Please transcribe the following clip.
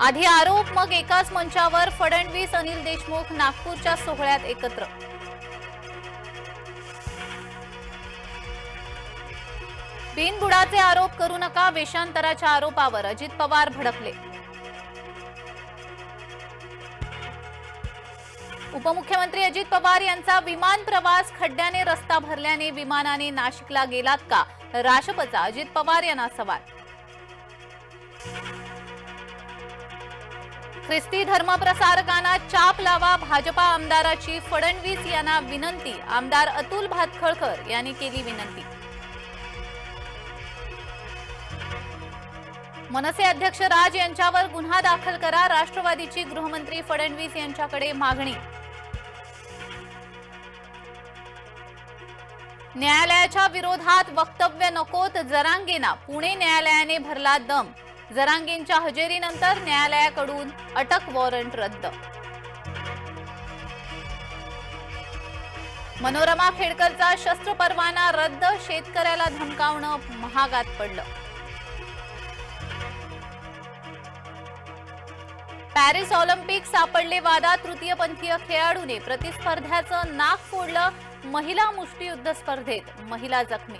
आधी आरोप मग एकाच मंचावर फडणवीस अनिल देशमुख नागपूरच्या सोहळ्यात एकत्र. बिनबुडाचे आरोप करू नका वेषांतराच्या आरोपावर अजित पवार भडकले. उपमुख्यमंत्री अजित पवार यांचा विमान प्रवास खड्ड्याने रस्ता भरल्याने विमानाने नाशिकला गेलात का? राष्ट्रपचा अजित पवार यांना सवाल. ख्रिस्ती धर्मप्रसारकांना चाप लावा भाजपा आमदाराची फडणवीस यांना विनंती. आमदार अतुल भातखळकर यांनी केली विनंती. मनसे अध्यक्ष राज यांच्यावर गुन्हा दाखल करा राष्ट्रवादीची गृहमंत्री फडणवीस यांच्याकडे मागणी. न्यायालयाच्या विरोधात वक्तव्य नकोत जरांगेना. पुणे न्यायालयाने भरला दम. जरांगेंच्या हजेरीनंतर न्यायालयाकडून अटक वॉरंट रद्द. मनोरमा खेडकरचा शस्त्र परवाना रद्द शेतकऱ्याला धमकावणं महागात पडलं. पॅरिस ऑलिम्पिक सापडले वादात तृतीयपंथीय खेळाडूने प्रतिस्पर्ध्याचं नाक फोडलं महिला मुष्टियुद्ध स्पर्धेत महिला जखमी